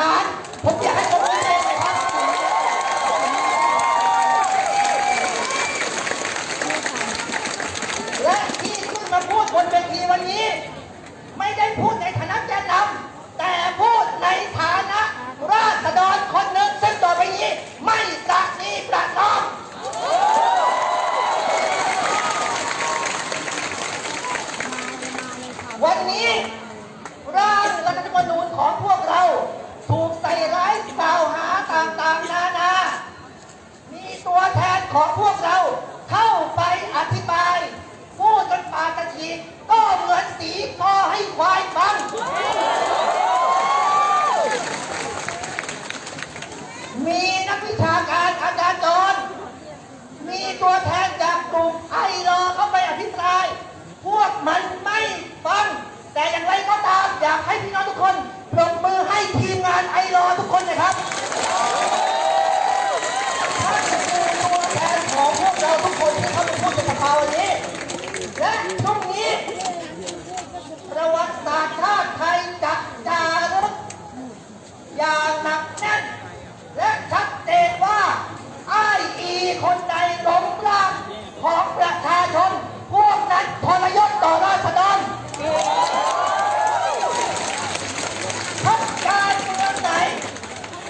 หาญผมอยากให้ผมรู้เลยครับและที่ขึ้นมาพูดบนเวทีวันนี้ ไม่ได้พูดในฐานะแกนนำแต่พูดในฐานะราษฎรคนหนึ่งซึ่งต่อไปนี้ไม่ประนีประนอมวันนี้ร่างรัฐธรรมนูญของพวกเรา ของพวกเราเข้าไปอธิบายพูดจนปากกระฉีกก็เหมือนสีคอให้ควายฟัง มีนักวิชาการอาจารย์จรมีตัวแทนจากกลุ่มไอรอเข้าไปอภิปราย พวกมันไม่ฟัง แต่อย่างไรก็ตามอยากให้พี่น้องทุกคนปรบมือให้ทีมงานไอรอทุกคนนะครับาวันนี้ และพรุ่งนี้ ประวัติศาสตร์ชาติไทยจะจารึกอย่างหนักแน่น และชัดเจนว่าไอ้อีคนใดหลงร่างของประชาชน พวกนั้นทรยศต่อราษฎรพักการเมืองไหน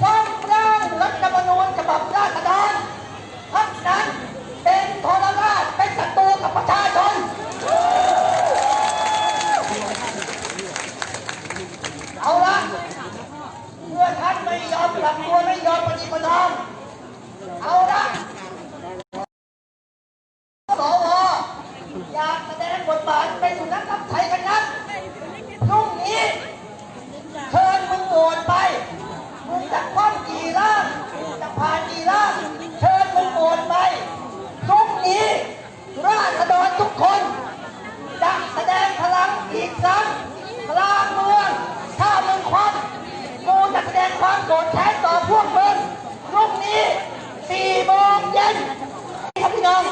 ความร่างรัฐธรรมนูญฉบับราษฎรพักนั้นเป็นทรราชเป็นศัตรูกับประชาชน เอาละเมื่อท่านไม่ยอมปรับตัวไม่ยอม ปฏิบัติตาเอาละสวอยากแสดงบทบาทเป็นสุนัขรับใช้กันนั้นพรุ่งนี้เชิญมึงโหวตไปมึงจะคว่ำกี่ร่างจะผ่านกี่ร่างเชิญมึงโหวตไปพรุ่งนี้ราษฎรทุกคนจะแสดงพลังอีกครั้งกลางเมืองถ้ามึงคว่ำกูจะแสดงความโกรธแค้นต่อพวกมึงพรุ่งนี้สี่โมงเย็น อง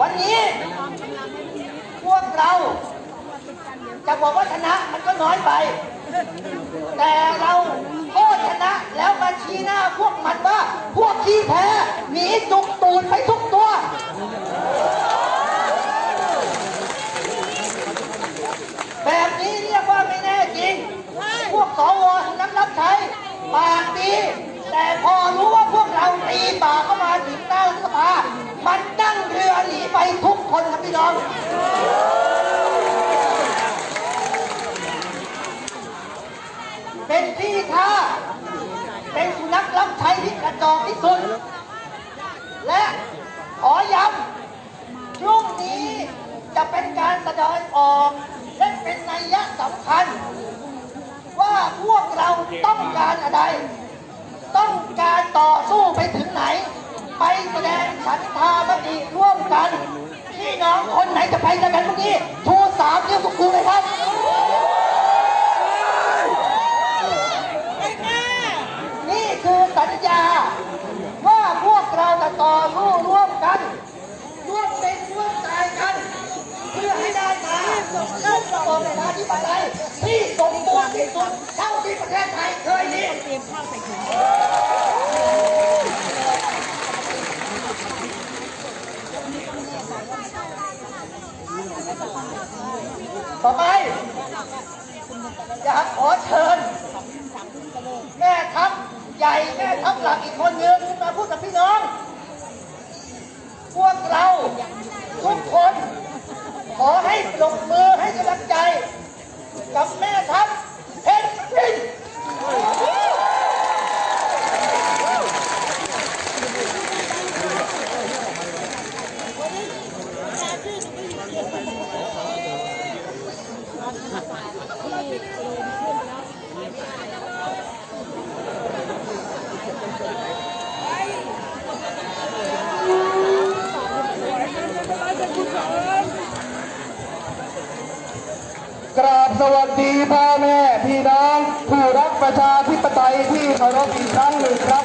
วันนี้พวกเรา จะบอกว่าชนะมันก็น้อยไป แต่เราโค่ชนะแล้วมาชี้หน้าพวกมันว่า พวกขี้แพ้หนีจุกตูดไปทุกตัว แบบนี้เรียกว่าไม่แน่จริง พวกสวนักรับใช้ปากดี แต่พอรู้ว่าพวกเราตีปากเข้ามาถึงหน้ารัฐสภามันนั่งเรือหนีไปทุกคนครับ พี่น้องเป็นที่ท่าเป็นสุนัขรับใช้ที่กระจอกที่สุด และขอย้ำพรุ่งนี้จะเป็นการแสดงออกและเป็นนัยยะสำคัญ ว่าพวกเราต้องการอะไร ต้องการต่อสู้ไปถึงไหน ไปแสดงฉันทามติร่วมกันี่น้องคนไหนจะไปด้วยกันเมื่อกี้ทูสามนิ้ยกับกูเลยครับนี่คือสัญญา ว่าพวกเราจะต่อรู้ร่วมกัน ร่วมเป็นร่วมตายกัน เพื่อให้ได้มาซึ่งระบบประชาธิปไตยที่สมบูรณ์ที่สุดเท่าที่ประเทศไทยเคยมีเตรียมข้าวใส่ถุง ต่อไปอยากขอเชิญ แม่ทัพใหญ่แม่ทัพหลักอีกคนนึงมาพูดกับพี่น้อง พวกเราทุกคน ขอให้ปรบมือให้กำลังใจ กับแม่ทัพ ประชาธิปไตยที่เคารพอีกครั้งหนึ่งครับ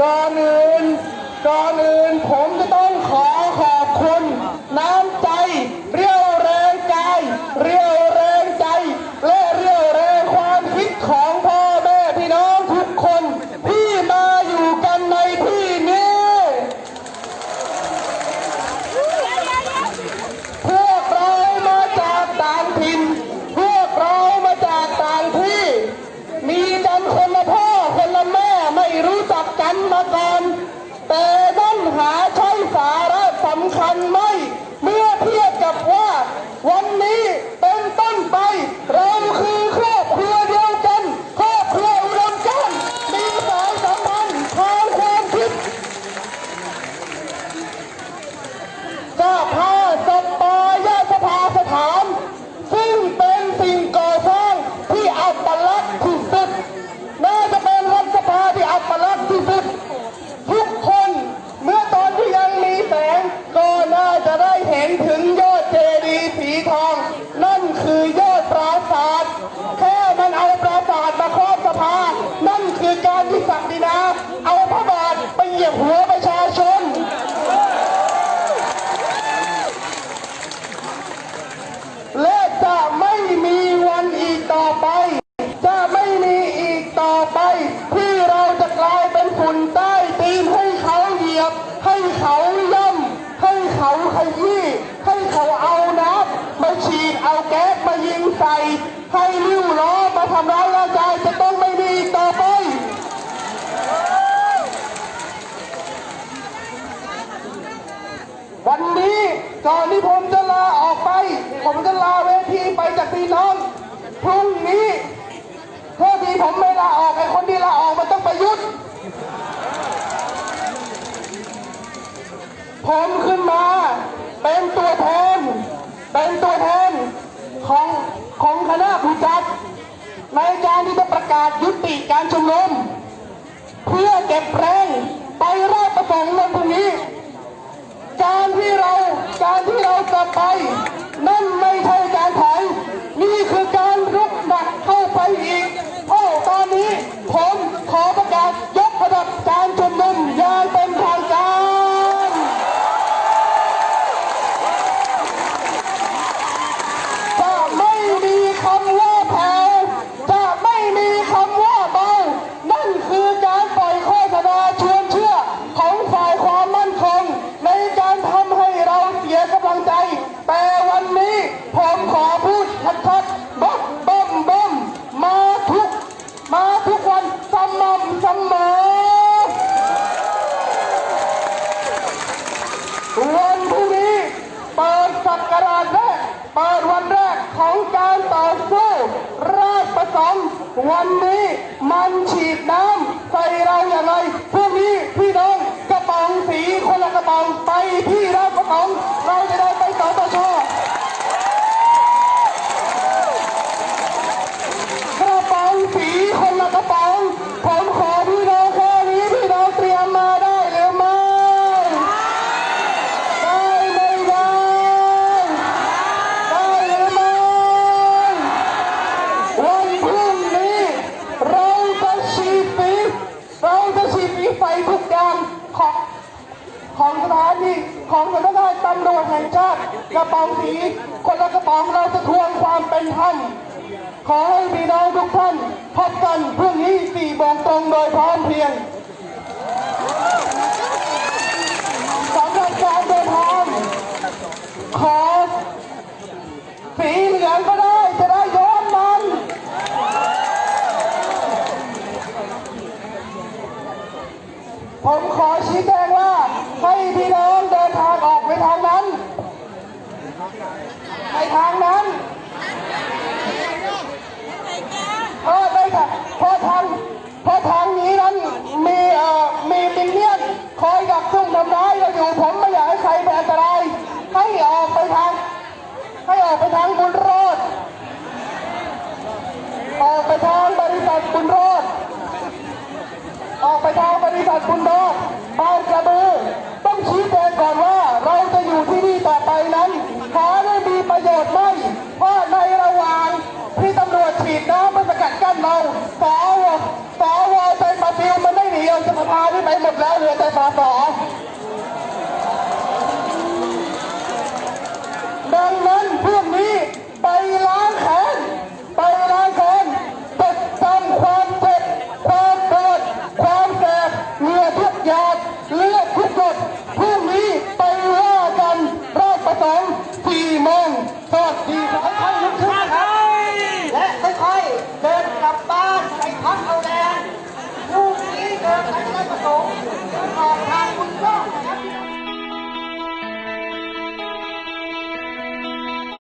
ก่อนอื่นก่อนอื่นผมจะต้องขอขอบคุณน้ำใจ ใส่ให้ริ้วล้อมาทำร้ายร่างกายจะต้องไม่มีต่อไป วันนี้ก่อนที่ผมจะลาออกไป ผมจะลาเวทีไปจากพี่น้อง พรุ่งนี้เพื่อที่ผมไม่ลาออกไอ้คนที่ลาออกมันต้องประยุทธ์ผมขึ้นมาเป็นตัวแทนาศยุติการชุมนุม เพื่อเก็บแรงไปราบประสงค์วันพรุ่งนี้ การที่เราการที่เราจะไป นั่นไม่ใช่าติกระป๋องสี คนละกระป๋องเราจะทวงความเป็นธรรมขอให้พี่น้องทุกท่านพบกันพรุ่งนี้สี่โมงตรงโดยพร้อมเพรียงสำหรับการเดินทางขอสีเหลืองก็ได้จะได้ย้อนมันผมขอชี้แจงว่าให้พี่น้องเดินทางออกไปทางนั้นไป ทางนั้นเพราะได้ค่ะพราะทางพราะทางนี้นั้นมีเอ่อมีมินเนี่ยนคอยดักซุ่มทำร้ายเราอยู่ผมไม่อยากให้ใครเป็นอันตราย ให้ออกไปทาง ให้ออกไปทางบุญรอด ออกไปทางบริษัทบุญรอด ออกไปทางบริษัทบุญรอดบานกระบือต้องชี้แจงก่อนว่าเราจะอยู่ที่นี่ต่อไปนั้นหาได้มีประโยชน์ไหมเพราะในระหว่างที่ตำรวจฉีดน้ำมาส กัดกั้นเราสวสวใจมาฟิวมันได้หนีออกจากสภาที่ไปหมดแล้วเหลือแต่สสดังนั้น